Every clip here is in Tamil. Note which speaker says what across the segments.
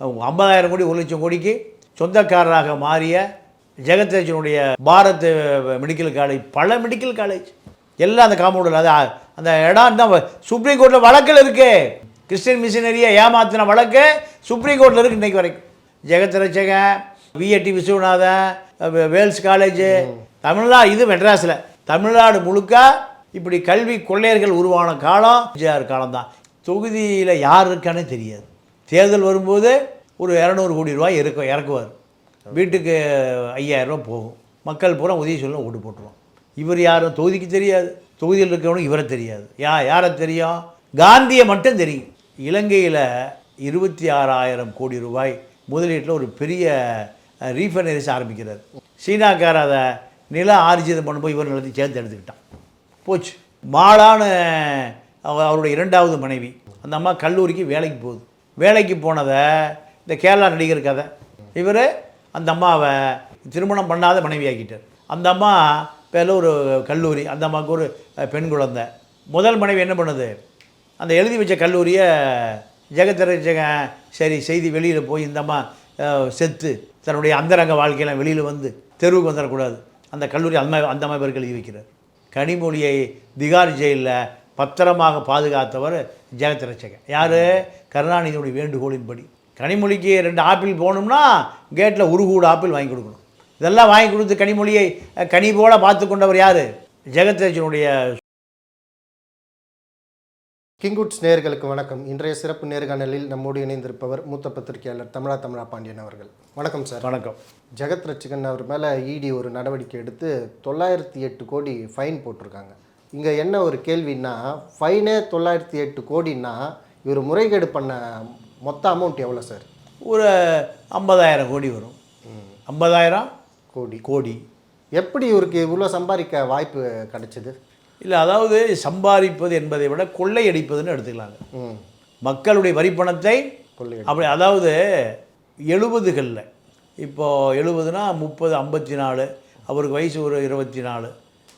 Speaker 1: ஐம்பதாயிரம் கோடி ஒரு லட்சம் கோடிக்கு சொந்தக்காரராக மாறிய ஜெகத்ரட்சனுடைய பாரத் மெடிக்கல் காலேஜ் பல மெடிக்கல் காலேஜ் எல்லாம் அந்த காம்பவுண்டில் அது அந்த இடம் தான் சுப்ரீம் கோர்ட்டில் வழக்கில் இருக்குது கிறிஸ்டின் மிஷினரியை ஏமாத்தின வழக்கு சுப்ரீம் கோர்ட்டில் இருக்குது இன்றைக்கு வரைக்கும். ஜெகத்ரட்சகன் விஐடி விஸ்வநாதன் வேல்ஸ் காலேஜு தமிழ்நாடு இது மெட்ராஸில். தமிழ்நாடு முழுக்க இப்படி கல்வி கொள்ளையர்கள் உருவான காலம் விஜயார் காலம்தான். தொகுதியில் யார் இருக்கானே தெரியாது. தேர்தல் வரும்போது ஒரு இரநூறு கோடி ரூபாய் இருக்க இறக்குவார். வீட்டுக்கு ஐயாயிரம் ரூபாய் போகும். மக்கள் பூரா உதவி சொல்ல ஓட்டு போட்டுருவோம் இவர் யாரும் தொகுதிக்கு தெரியாது. தொகுதியில் இருக்கிறவனுக்கு இவரை தெரியாது. யா யாரை தெரியும்? காந்தியை மட்டும் தெரியும். இலங்கையில் இருபத்தி ஆறாயிரம் கோடி ரூபாய் முதலீட்டில் ஒரு பெரிய ரீஃபைனரிஸ் ஆரம்பிக்கிறார். சீனாக்கார அதை நில ஆர்ஜிதம் பண்ணும்போது இவர் நிலத்தை சேர்த்து எடுத்துக்கிட்டான். போச்சு. மாலான்னு அவருடைய இரண்டாவது மனைவி. அந்த அம்மா கல்லூரிக்கு வேலைக்கு போகுது. வேலைக்கு போனதை இந்த கேரளா நடிகர் கதை. இவர் அந்த அம்மாவை திருமணம் பண்ணாத மனைவி ஆக்கிட்டார் அந்த அம்மா பேரில் ஒரு கல்லூரி அந்த அம்மாவுக்கு ஒரு பெண் குழந்தை. முதல் மனைவி என்ன பண்ணுது? அந்த எழுதி வச்ச கல்லூரியை ஜெகத்தரஜகன் சரி செய்தி வெளியில் போய் இந்த அம்மா செத்து தன்னுடைய அந்தரங்க வாழ்க்கையெல்லாம் வெளியில் வந்து தெருவுக்கு வந்துடக்கூடாது. அந்த கல்லூரி அந்த அந்த மாதிரி பேருக்கு எழுதி வைக்கிறார். கனிமொழியை திகார் ஜெயிலில் பத்திரமாக பாதுகாத்தவர் ஜெகத்ரட்சகன் யார்? கருணாநிதியுடைய வேண்டுகோளின்படி. கனிமொழிக்கு ரெண்டு ஆப்பிள் போகணும்னா கேட்டில் ஒரு கூடு ஆப்பிள் வாங்கி கொடுக்கணும். இதெல்லாம் வாங்கி கொடுத்து கனிமொழியை கனி போல பார்த்து கொண்டவர் யார் ஜெகத்ரட்சனுடைய
Speaker 2: கிங்குட்ஸ் நேயர்களுக்கு வணக்கம். இன்றைய சிறப்பு நேர்காணலில் நம்மோடு இணைந்திருப்பவர் மூத்த பத்திரிகையாளர் தமிழா தமிழா பாண்டியன் அவர்கள். வணக்கம் சார்.
Speaker 1: வணக்கம்.
Speaker 2: ஜெகத் ரட்சகன் அவர் மேலே இடி ஒரு நடவடிக்கை எடுத்து தொள்ளாயிரத்தி எட்டு கோடி ஃபைன் போட்டிருக்காங்க. இங்கே என்ன ஒரு கேள்வின்னா ஃபைனே தொள்ளாயிரத்தி எட்டு கோடின்னா இவர் முறைகேடு பண்ண மொத்த அமௌண்ட் எவ்வளோ சார்
Speaker 1: ஒரு ஐம்பதாயிரம் கோடி வரும். ஐம்பதாயிரம்
Speaker 2: கோடி.
Speaker 1: கோடி.
Speaker 2: எப்படி இவருக்கு இவ்வளோ சம்பாதிக்க வாய்ப்பு கிடைச்சது?
Speaker 1: இல்லை அதாவது சம்பாதிப்பது என்பதை விட கொள்ளையடிப்பதுன்னு எடுத்துக்கலாங்க.
Speaker 2: ம்.
Speaker 1: மக்களுடைய வரிப்பணத்தை
Speaker 2: கொள்ளை
Speaker 1: அப்படி அதாவது எழுபதுகளில் இப்போது எழுபதுனா முப்பது ஐம்பத்தி நாலு அவருக்கு வயசு ஒரு இருபத்தி நாலு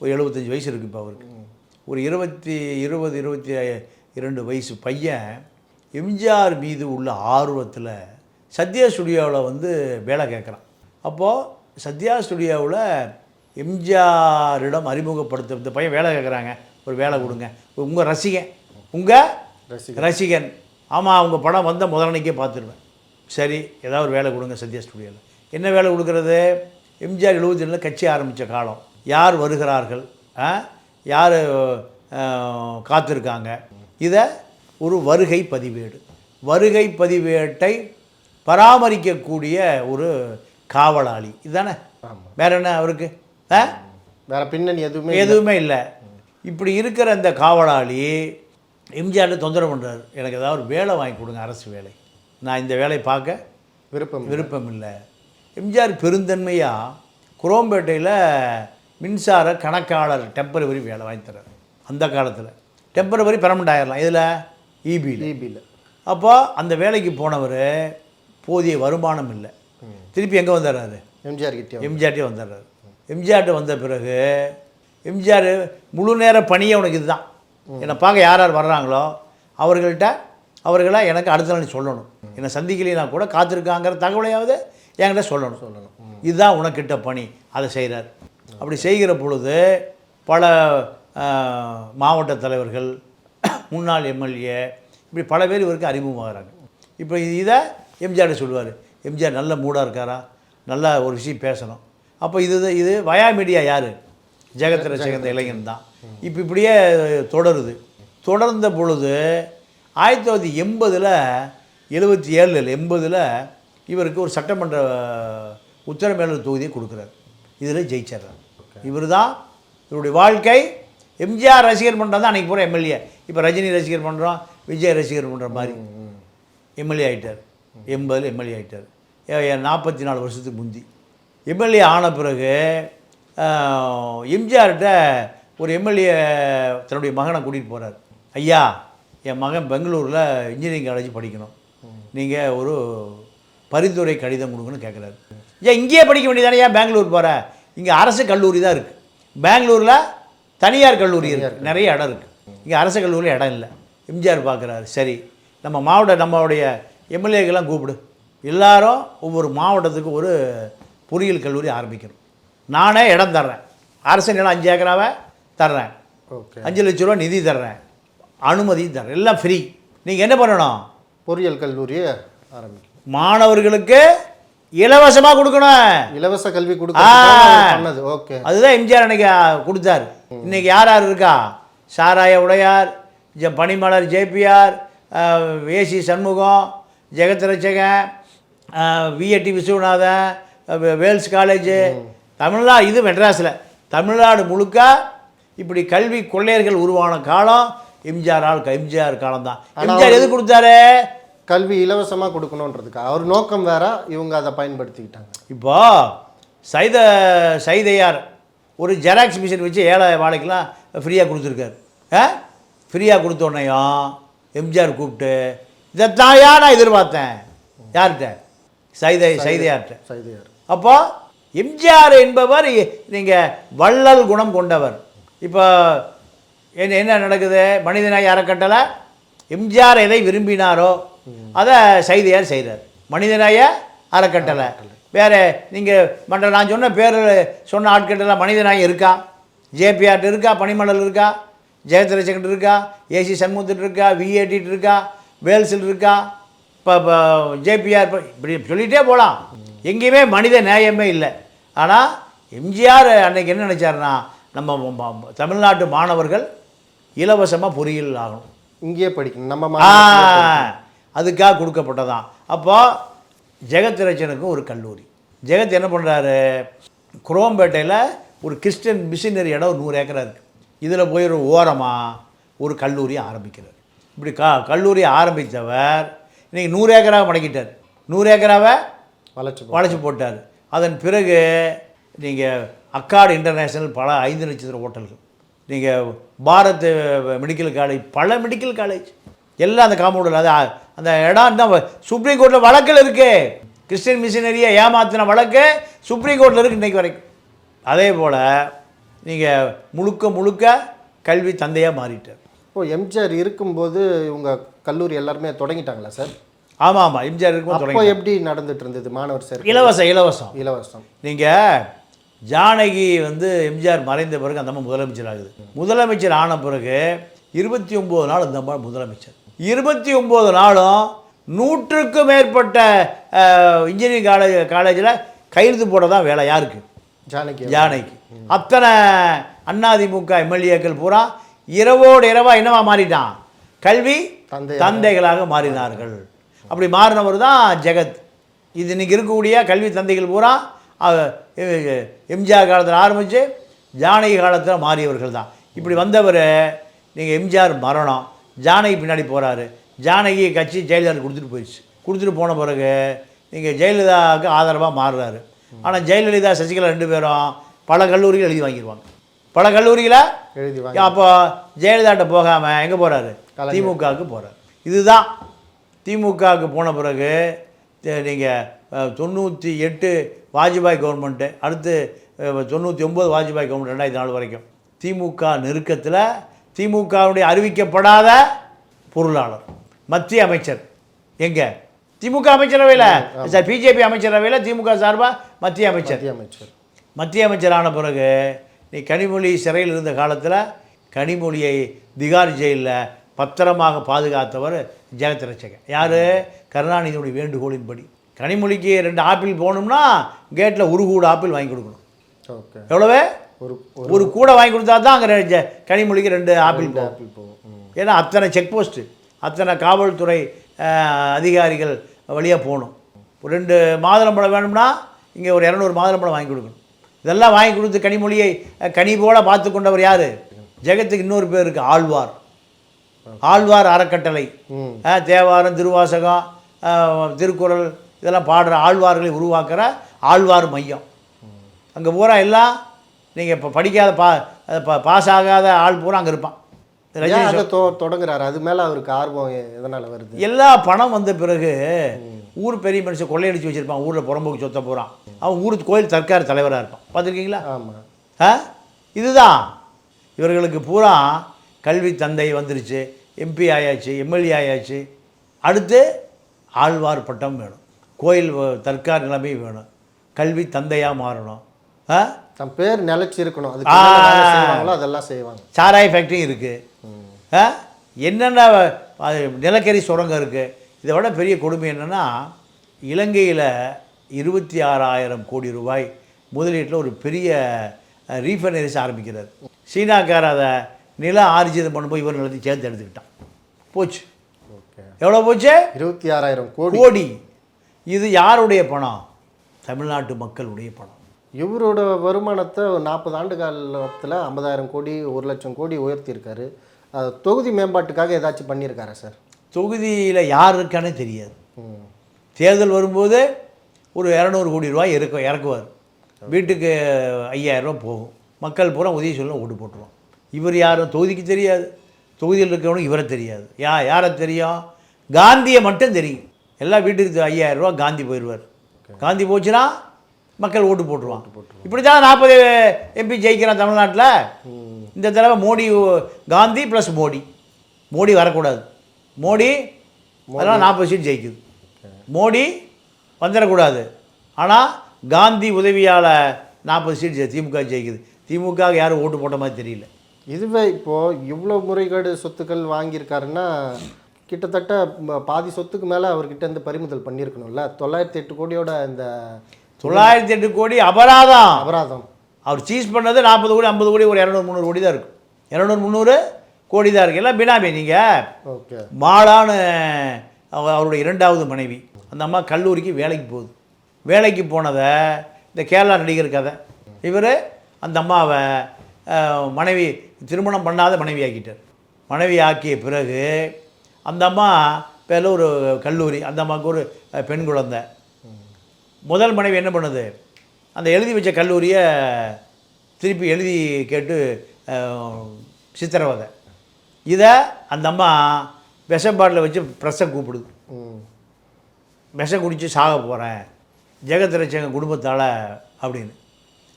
Speaker 1: ஒரு எழுபத்தஞ்சி வயசு இருக்குது இப்போ அவருக்கு. ஒரு இருபத்தி இருபது இருபத்தி இரண்டு வயசு பையன் எம்ஜிஆர் மீது உள்ள ஆர்வத்தில் சத்யா ஸ்டுடியோவில் வந்து வேலை கேட்குறான். அப்போது சத்யா ஸ்டுடியோவில் எம்ஜிஆரிடம் அறிமுகப்படுத்த இந்த பையன் வேலை கேட்குறாங்க. ஒரு வேலை கொடுங்க. உங்கள் ரசிகன். உங்கள்
Speaker 2: ரசிகன்.
Speaker 1: ரசிகன். ஆமாம் அவங்க படம் வந்த முதலனைக்கே பார்த்துருவேன். சரி ஏதாவது ஒரு வேலை கொடுங்க சத்யா ஸ்டுடியோவில். என்ன வேலை கொடுக்குறது? எம்ஜிஆர் எழுபத்தி ரெண்டில் கட்சி ஆரம்பித்த காலம். யார் வருகிறார்கள்? ஆ? யார் காத்திருக்காங்க? இதை ஒரு வருகை பதிவேடு. வருகை பதிவேட்டை பராமரிக்கக்கூடிய ஒரு காவலாளி. இதுதானே வேற என்ன அவருக்கு? ஆ?
Speaker 2: வேற பின்னணி எதுவுமே
Speaker 1: எதுவுமே இல்லை. இப்படி இருக்கிற இந்த காவலாளி எம்ஜிஆர்ட்ட தொந்தரவு பண்ணுறாரு எனக்கு ஏதாவது ஒரு வேலை வாங்கி கொடுங்க அரசு வேலை. நான் இந்த வேலையை பார்க்க
Speaker 2: விருப்பம்
Speaker 1: விருப்பம் இல்லை. எம்ஜிஆர் பெருந்தன்மையாக குரோம்பேட்டையில் மின்சார கணக்காளர் டெம்பரவரி வேலை வாங்கி தர்றாரு. அந்த காலத்தில். டெம்பரவரி பெர்மனண்ட் ஆயிடலாம் இதில் இபியில்
Speaker 2: இபியில்
Speaker 1: அப்போ அந்த வேலைக்கு போனவர் போதிய வருமானம் இல்லை. திருப்பி எங்கே வந்துடுறாரு
Speaker 2: எம்ஜிஆர் கிட்டே
Speaker 1: எம்ஜிஆர்ட்டே வந்துடுறாரு எம்ஜிஆர்ட்ட வந்த பிறகு எம்ஜிஆர் முழு நேர பணியே உனக்கு இதுதான். என்னை பார்க்க யார் யார் வர்றாங்களோ அவர்கள்ட்ட அவர்களா எனக்கு அடுத்த நாள் சொல்லணும். என்னை சந்திக்கலைனா கூட காத்திருக்காங்கிற தகவலையாவது என்கிட்ட சொல்லணும். சொல்லணும். இதுதான் உனக்கிட்ட பணி. அதை செய்கிறார் அப்படி செய்கிற பொழுது பல மாவட்ட தலைவர்கள் முன்னாள் எம்எல்ஏ இப்படி பல பேர் இவருக்கு அறிமுகமாகறாங்க. இப்போ இதை எம்ஜிஆர் சொல்லுவார். எம்ஜிஆர் நல்ல மூடாக இருக்காரா? நல்லா ஒரு விஷயம் பேசணும். அப்போ இது இது வயா மீடியா யார்? ஜெகத் ரசிகந்த இளைஞன் தான். இப்போ இப்படியே தொடருது. தொடர்ந்த பொழுது ஆயிரத்தி தொள்ளாயிரத்தி எண்பதில் எழுபத்தி ஏழில் எண்பதில் இவருக்கு ஒரு சட்டமன்ற உத்தரமேலூர் தொகுதியை கொடுக்குறாரு. இதில் ஜெயிச்சிடுறார். இவர் தான் இவருடைய வாழ்க்கை எம்ஜிஆர் ரசிகர் பண்ணுறது தான் அன்றைக்கி பூரா எம்எல்ஏ. இப்போ ரஜினி ரசிகர் பண்ணுறோம் விஜய் ரசிகர் பண்ணுற மாதிரி எம்எல்ஏ ஆகிட்டார் எண்பதில் எம்எல்ஏ ஆகிட்டார் நாற்பத்தி நாலு வருஷத்துக்கு முந்தி. எம்எல்ஏ ஆன பிறகு எம்ஜிஆர்கிட்ட ஒரு எம்எல்ஏ தன்னுடைய மகனை கூட்டிகிட்டு போகிறார் ஐயா என் மகன் பெங்களூரில் இன்ஜினியரிங் காலேஜ் படிக்கணும். நீங்கள் ஒரு பரிந்துரை கடிதம் கொடுங்கன்னு கேட்குறாரு ஏன் இங்கேயே படிக்க வேண்டியதானே ஏன் பெங்களூர் போகிற இங்கே அரசு கல்லூரி தான் இருக்குது பெங்களூரில் தனியார் கல்லூரி இருக்குது நிறைய இடம் இருக்குது இங்கே அரசு கல்லூரியில் இடம் இல்லை. எம்ஜிஆர் பார்க்குறாரு சரி நம்ம மாவட்ட நம்மளுடைய எம்எல்ஏக்கெல்லாம் கூப்பிடு. எல்லாரும் ஒவ்வொரு மாவட்டத்துக்கு ஒரு பொறியியல் கல்லூரி ஆரம்பிக்கணும். நானே இடம் தர்றேன். அரசு நிலம் அஞ்சு ஏக்கராவை தர்றேன்.
Speaker 2: ஓகே.
Speaker 1: அஞ்சு லட்ச ரூபா நிதி தர்றேன். அனுமதி தர்றேன். எல்லாம் ஃப்ரீ நீங்கள் என்ன பண்ணணும்?
Speaker 2: பொறியியல் கல்லூரியை ஆரம்பிக்கும்
Speaker 1: மாணவர்களுக்கு இலவசமாக கொடுக்கணும்.
Speaker 2: இலவச கல்வி. கொடுக்க ஓகே
Speaker 1: அதுதான் எம்ஜிஆர் அன்னைக்கு கொடுத்தாரு. இன்னைக்கு யார் யார் இருக்கா? சாராய உடையார் ஜ பனிமலர் JPR AC Shanmugam Jagathrakshakan VIT Viswanathan Vels college Tamil Nadu இது மெட்ராஸில். தமிழ்நாடு முழுக்க இப்படி கல்வி கொள்ளையர்கள் உருவான காலம் எம்ஜிஆர் ஆள் எம்ஜிஆர் காலம் தான் எம்ஜிஆர் எது கொடுத்தாரு?
Speaker 2: கல்வி இலவசமாக கொடுக்கணுன்றதுக்கு. அவர் நோக்கம் வேற இவங்க அதை பயன்படுத்திக்கிட்டாங்க.
Speaker 1: இப்போ சைத சைதையார் ஒரு ஜெராக்ஸ் மிஷின் வச்சு ஏழை வாழைக்கெல்லாம் ஃப்ரீயாக கொடுத்துருக்காரு. ஆ? ஃப்ரீயாக கொடுத்த உடனேயும் எம்ஜிஆர் கூப்பிட்டு இதைத்தாயா நான் எதிர்பார்த்தேன்? யார்கிட்ட? சைதை சைதையார்கிட்ட.
Speaker 2: சைதையார்.
Speaker 1: அப்போ எம்ஜிஆர் என்பவர் நீங்கள் வள்ளல் குணம் கொண்டவர். இப்போ என்ன என்ன நடக்குது? மனிதநாய் அறக்கட்டளை எம்ஜிஆர் எதை விரும்பினாரோ அதை சைதையார் செய்கிறார் மனிதநாய அறக்கட்டளை. வேறு நீங்கள் மற்ற நான் சொன்ன பேர் சொன்ன ஆட்கிட்டலாம் மனிதநாயம் இருக்கா? ஜேபிஆர்ட் இருக்கா? பனிமலர் இருக்கா? ஜெயத்திர செகண்ட் இருக்கா? ஏசி சண்முகத்திட்டு இருக்கா? விஏடிட்டு இருக்கா? வேல்ஸில் இருக்கா? இப்போ ஜேபிஆர் இப்படி சொல்லிகிட்டே போகலாம் எங்கேயுமே மனித நேயமே இல்லை. ஆனால் எம்ஜிஆர் அன்னைக்கு என்ன நினச்சாருன்னா நம்ம தமிழ்நாட்டு மாணவர்கள் இலவசமாக பொறியியல் ஆகணும்.
Speaker 2: இங்கேயே படிக்கணும். நம்ம
Speaker 1: அதுக்காக கொடுக்கப்பட்டதான். அப்போ ஜெகத் ரச்சனுக்கும் ஒரு கல்லூரி. ஜெகத் என்ன பண்ணுறாரு குரோம்பேட்டையில் ஒரு கிறிஸ்டியன் மிஷினரி இடம் ஒரு நூறு ஏக்கரா இருக்குது இதில் போய் ஒரு ஓரமாக ஒரு கல்லூரி ஆரம்பிக்கிறார். இப்படி க கல்லூரி ஆரம்பித்தவர் இன்னைக்கு நூறு ஏக்கராவை மடக்கிட்டார் நூறு ஏக்கராவை
Speaker 2: வளர்ச்சி போ-
Speaker 1: வளைச்சு போட்டார். அதன் பிறகு நீங்கள் அக்காடு இன்டர்நேஷனல் பல ஐந்து நட்சத்திர ஹோட்டல்கள். நீங்கள் பாரத் மெடிக்கல் காலேஜ் பல மெடிக்கல் காலேஜ். எல்லாம் அந்த காம்பவுண்டில் அது அந்த இடம் தான் சுப்ரீம் கோர்ட்டில் வழக்கில் இருக்கு. கிறிஸ்டியன் மிஷினரியை ஏமாத்தின வழக்கு சுப்ரீம் கோர்ட்டில் இருக்குது இன்றைக்கு வரைக்கும். அதே போல் நீங்கள் முழுக்க முழுக்க கல்வி தந்தையாக மாறிட்டார்.
Speaker 2: இப்போ எம்ஜிஆர் இருக்கும்போது இவங்க கல்லூரி எல்லாருமே தொடங்கிட்டாங்களா சார்?
Speaker 1: ஆமாம் ஆமாம் எம்ஜிஆர் இருக்கும்போது
Speaker 2: அப்போ எப்படி நடந்துட்டு இருந்தது மாணவர் சேர்க்கை?
Speaker 1: இலவசம் இலவசம்.
Speaker 2: இலவசம்.
Speaker 1: நீங்கள் ஜானகி வந்து எம்ஜிஆர் மறைந்த பிறகு அந்த அம்மா முதலமைச்சர் ஆகுது முதலமைச்சர் ஆன பிறகு இருபத்தி ஒம்பது நாள் இந்த அம்மா முதலமைச்சர். இருபத்தி ஒம்பது நாளும் நூற்றுக்கும் மேற்பட்ட இன்ஜினியரிங் காலேஜ் காலேஜில் கையெழுத்து போட தான் வேலை. யாருக்கு?
Speaker 2: ஜானகி
Speaker 1: ஜானகி. அத்தனை அதிமுக எம்எல்ஏக்கள் பூரா இரவோடு இரவா என்னவா மாறிட்டான்? கல்வி
Speaker 2: தந்தை
Speaker 1: தந்தைகளாக மாறினார்கள். அப்படி மாறினவர் தான் ஜெகத். இது இன்னைக்கு இருக்கக்கூடிய கல்வி தந்தைகள் பூரா எம்ஜிஆர் காலத்தில் ஆரம்பித்து ஜானகி காலத்தில் மாறியவர்கள் தான். இப்படி வந்தவர் நீங்கள் எம்ஜிஆர் மரணம். ஜானகி பின்னாடி போகிறாரு ஜானகி கட்சி ஜெயலலிதா கொடுத்துட்டு போயிடுச்சு. கொடுத்துட்டு போன பிறகு நீங்கள் ஜெயலலிதாவுக்கு ஆதரவாக மாறுறாரு. ஆனால் ஜெயலலிதா சசிகலா ரெண்டு பேரும் பல கல்லூரிகள் எழுதி வாங்கிடுவாங்க பல கல்லூரிகளை?
Speaker 2: எழுதி வாங்கி
Speaker 1: அப்போ ஜெயலலிதாட்ட போகாமல் எங்கே போகிறாரு திமுகவுக்கு போகிறார் இதுதான். திமுகவுக்கு போன பிறகு நீங்கள் தொண்ணூற்றி எட்டு வாஜ்பாய் கவர்மெண்ட்டு அடுத்து தொண்ணூற்றி ஒம்பது வாஜ்பாய் கவர்மெண்ட் ரெண்டாயிரத்தி நாலு வரைக்கும். திமுக நெருக்கத்தில் திமுகவுடைய அறிவிக்கப்படாத பொருளாளர் மத்திய அமைச்சர். எங்கே? திமுக அமைச்சரவையில் சார் பிஜேபி அமைச்சரவையில் திமுக சார்பாக மத்திய அமைச்சர்?
Speaker 2: அமைச்சர்.
Speaker 1: மத்திய அமைச்சரான பிறகு நீ கனிமொழி சிறையில் இருந்த காலத்தில் கனிமொழியை திகார் ஜெயிலில் பத்திரமாக பாதுகாத்தவர் ஜெகத் ரட்சகன் யார்? கருணாநிதியுடைய வேண்டுகோளின்படி. கனிமொழிக்கு ரெண்டு ஆப்பிள் போகணும்னா கேட்டில் ஒரு கூடு ஆப்பிள் வாங்கி கொடுக்கணும்.
Speaker 2: ஓகே.
Speaker 1: எவ்வளவு?
Speaker 2: ஒரு
Speaker 1: ஒரு கூடை வாங்கி கொடுத்தா தான் அங்கே கனிமொழிக்கு ரெண்டு ஆப்பிள் போகும்.
Speaker 2: ஆப்பிள் போகும்.
Speaker 1: ஏன்னா அத்தனை செக் போஸ்ட்டு அத்தனை காவல்துறை அதிகாரிகள் வழியாக போகணும். ஒரு ரெண்டு மாதுளம்பழம் வேணும்னா இங்கே ஒரு இரநூறு மாதுளம்பழம் வாங்கி கொடுக்கணும். இதெல்லாம் வாங்கி கொடுத்து கனிமொழியை கனி போல பார்த்து கொண்டவர் யார்? ஜெகத்துக்கு இன்னொரு பேர் இருக்குது ஆழ்வார். ஆழ்வார் அறக்கட்டளை. தேவாரம் திருவாசகம் திருக்குறள் இதெல்லாம் பாடுற ஆழ்வார்களை உருவாக்குற ஆழ்வார் மையம். அங்கே பூரா எல்லாம் நீங்கள் இப்போ படிக்காத பா பாஸ் ஆகாத ஆள் பூரா அங்கே இருப்பான். ரஜினி
Speaker 2: தொ தொடங்குறாரு? அது மேலே அவருக்கு ஆர்வம் எதனால வருது?
Speaker 1: எல்லா பணம் வந்த பிறகு ஊர் பெரிய மனுஷன் கொள்ளையடிச்சு வச்சிருப்பான். ஊரில் புறம்போக்கு சொத்த போகிறான் அவன் ஊருக்கு கோயில் தற்கார தலைவராக இருப்பான். பார்த்துருக்கீங்களா?
Speaker 2: ஆமாம்
Speaker 1: ஆ? இதுதான். இவர்களுக்கு பூரா கல்வி தந்தை வந்துருச்சு. எம்பி ஆயாச்சு எம்எல்ஏ ஆயாச்சு. அடுத்து ஆழ்வார் பட்டம் வேணும். கோயில் தற்கார் நிலைமை வேணும். கல்வி தந்தையாக மாறணும்.
Speaker 2: தன் பேர் நிலைச்சி இருக்கணும். செய்வாங்களோ அதெல்லாம் செய்வாங்க.
Speaker 1: சாராய ஃபேக்ட்ரியும் இருக்குது என்னென்ன அது நிலக்கரி சுரங்கம் இருக்குது இதை விட பெரிய கொடுமை என்னென்னா இலங்கையில் இருபத்தி ஆறாயிரம் கோடி ரூபாய் முதலீட்டில் ஒரு பெரிய ரீஃபைனரிஸ் ஆரம்பிக்கிறார். சீனாக்கார அதை நில ஆர்ஜிதம் பண்ணும்போது இவர் நிலத்தையும் சேர்த்து எடுத்துக்கிட்டான். போச்சு. எவ்வளோ போச்சு?
Speaker 2: இருபத்தி ஆறாயிரம் கோடி.
Speaker 1: கோடி. இது யாருடைய பணம்? தமிழ்நாட்டு மக்களுடைய பணம்.
Speaker 2: இவரோட வருமானத்தை ஒரு நாற்பது ஆண்டு காலத்தில் ஐம்பதாயிரம் கோடி ஒரு லட்சம் கோடி உயர்த்தியிருக்காரு. அது தொகுதி மேம்பாட்டுக்காக ஏதாச்சும் பண்ணியிருக்காரா சார்?
Speaker 1: தொகுதியில் யார் இருக்கானே தெரியாது. தேர்தல் வரும்போது ஒரு இரநூறு கோடி ரூபாய் இறக்க இறக்குவார். வீட்டுக்கு ஐயாயிரம் ரூபாய் போகும். மக்கள் பூரா உதவி சொல்ல ஓட்டு போட்டுருவோம் இவர் யாரும் தொகுதிக்கு தெரியாது. தொகுதியில் இருக்கிறவனுக்கு இவரை தெரியாது. யா யாரை தெரியும்? காந்தியை மட்டும் தெரியும். எல்லா வீட்டுக்கு ஐயாயிரம் ரூபாய் காந்தி போயிடுவார். காந்தி போச்சுன்னா மக்கள் ஓட்டு போட்டுருவான் இப்படி தான் நாற்பது எம்பி ஜெயிக்கிறான் தமிழ்நாட்டில். இந்த தடவை மோடி காந்தி ப்ளஸ் மோடி. மோடி வரக்கூடாது. மோடி அதெல்லாம் நாற்பது சீட் ஜெயிக்குது. மோடி வந்துடக்கூடாது. ஆனால் காந்தி உதவியால் நாற்பது சீட் திமுக ஜெயிக்குது. திமுக யாரும் ஓட்டு போட்ட மாதிரி தெரியல.
Speaker 2: இதுவே இப்போது இவ்வளோ முறைகேடு சொத்துக்கள் வாங்கியிருக்காருன்னா கிட்டத்தட்ட பாதி சொத்துக்கு மேலே அவர்கிட்ட இருந்து பறிமுதல் பண்ணியிருக்கணும்ல. தொள்ளாயிரத்தி எட்டு கோடியோட இந்த
Speaker 1: தொள்ளாயிரத்தி எட்டு கோடி அபராதம்.
Speaker 2: அபராதம்.
Speaker 1: அவர் சீஸ் பண்ணது நாற்பது கோடி ஐம்பது கோடி ஒரு இரநூறு முந்நூறு கோடி தான் இருக்கும் இரநூறு முந்நூறு கோடி தான் இருக்குது எல்லாம் பினாமி நீங்கள்
Speaker 2: ஓகே.
Speaker 1: மாலான்னு அவ- அவருடைய இரண்டாவது மனைவி. அந்த அம்மா கல்லூரிக்கு வேலைக்கு போகுது. வேலைக்கு போனதை இந்த கேரளா நடிகர் கதை. இவர் அந்த அம்மாவை மனைவி திருமணம் பண்ணாத மனைவி ஆக்கிட்டார் மனைவி ஆக்கிய பிறகு அந்த அம்மா பேரில் ஒரு கல்லூரி. அந்த அம்மாவுக்கு ஒரு பெண் குழந்தை. முதல் மனைவி என்ன பண்ணுது? அந்த எழுதி வச்ச கல்லூரியை திருப்பி எழுதி கேட்டு சித்திரவதை. இதை அந்த அம்மா விஷப்பாட்டில் வச்சு ப்ரெஸ்ஸை கூப்பிடுது. விஷம் குடித்து சாக போகிறேன் ஜெகத்ரட்சகன் குடும்பத்தால் அப்படின்னு.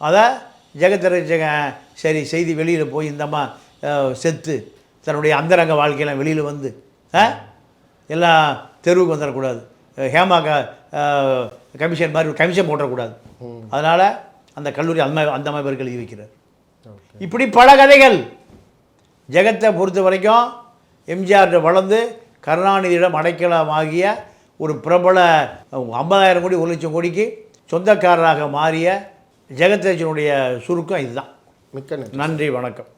Speaker 1: அதை ஜெகத்ரட்சகன் சரி செய்தி வெளியில் போய் இந்த அம்மா செத்து தன்னுடைய அந்தரங்க வாழ்க்கையெல்லாம் வெளியில் வந்து எல்லாம் தெருவுக்கு வந்துடக்கூடாது அஹ், ஹேமா க அஹ், கமிஷன் மாதிரி ஒரு கமிஷன் போட்டக்கூடாது அதனால் அந்த கல்லூரி அந்த மாதிரி அந்த மாதிரி பேருக்கு எழுதி வைக்கிறார் இப்படி பல கதைகள் ஜெகத்தை பொறுத்த வரைக்கும் எம்ஜிஆர் வளர்ந்து கருணாநிதியிடம் அடைக்கலமாகிய ஒரு பிரபல ஐம்பதாயிரம் கோடி ஒரு லட்சம் கோடிக்கு சொந்தக்காரராக மாறிய ஜெகத்தேஜனுடைய சுருக்கம் இதுதான்.
Speaker 2: மிக்க
Speaker 1: நன்றி வணக்கம்.